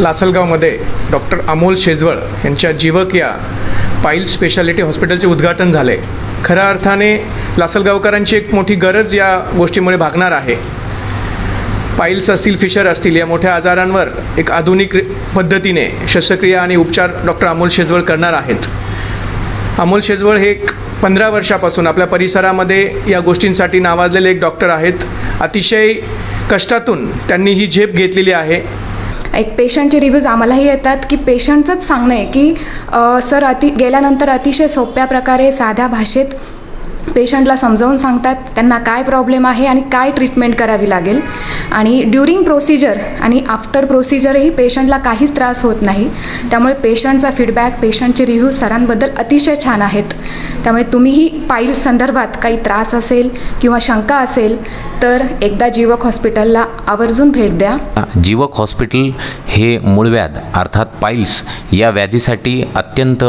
लासलगावमध्ये doctor Amol Shejwal यांच्या जीवक या पाईल स्पेशालिटी हॉस्पिटलचे उद्घाटन झाले. खऱ्या अर्थाने लासलगावकरांची एक मोठी गरज या गोष्टीमुळे भागणार आहे. पाईल्स असतील फिशर असतील या मोठ्या आजारांवर एक आधुनिक पद्धतीने शस्त्रक्रिया आणि उपचार डॉक्टर अमोल शेजवळ करणार आहेत. अमोल शेजवळ हे एक पंधरा वर्षापासून आपल्या परिसरामध्ये या गोष्टींसाठी नावाजलेले एक डॉक्टर आहेत. अतिशय कष्टातून त्यांनी ही झेप घेतलेली आहे. एक पेशंटचे रिव्ह्यूज आम्हालाही येतात की पेशंटचंच सांगणं आहे की सर अति गेल्यानंतर अतिशय सोप्या प्रकारे साध्या भाषेत पेशंटला समजावून सांगतात त्यांना काय प्रॉब्लेम आहे आणि काय ट्रीटमेंट करावी लागेल. आणि ड्युरिंग प्रोसिजर आणि आफ्टर प्रोसिजरही पेशंटला काहीच त्रास होत नाही. त्यामुळे पेशंटचा फीडबॅक पेशंटचे रिव्ह्यू सरांबद्दल अतिशय छान आहेत. त्यामुळे तुम्हीही पाईल संदर्भात काही त्रास असेल किंवा शंका असेल तर एकदा जीवक हॉस्पिटलला आवर्जून भेट द्या. जीवक हॉस्पिटल हे मूळव्याध अर्थात पाईल्स या व्याधीसाठी अत्यंत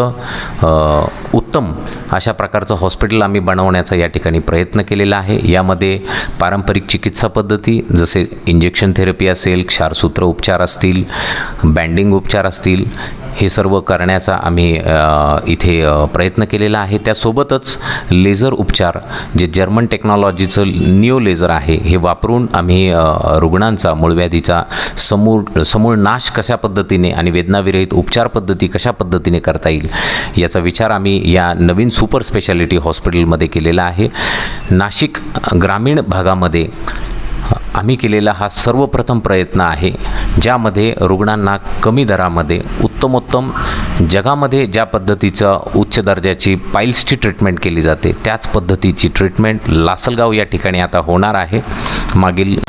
उत्तम अशा प्रकारचं हॉस्पिटल आम्ही बनवण्याचा या ठिकाणी प्रयत्न केलेला आहे. यामध्ये पारंपरिक चिकित्सा पद्धती जसे इंजेक्शन थेरपी असेल क्षारसूत्र उपचार असतील बँडिंग उपचार असतील हे सर्व करण्याचा आम्ही इथे प्रयत्न केलेला आहे. त्यासोबतच लेझर उपचार जे जर्मन टेक्नॉलॉजीचं न्यू लेझर आहे हे वापरून आम्ही रुग्णांचा मूळव्याधीचा समूळ समूळ नाश कशा पद्धतीने आणि वेदनाविरहित उपचार पद्धती कशा पद्धतीने करता येईल याचा विचार आम्ही या नवीन सुपर स्पेशालिटी हॉस्पिटलमध्ये केलेला आहे. नाशिक ग्रामीण भागामध्ये आम्ही केलेला हा सर्वप्रथम प्रयत्न आहे ज्यामध्ये रुग्णांना कमी दरामध्ये उत्तमोत्तम जगामध्ये ज्या पद्धतीचं उच्च दर्जाची पाईल्सची ट्रीटमेंट केली जाते त्याच पद्धतीची ट्रीटमेंट लासलगाव या ठिकाणी आता होणार आहे. मागील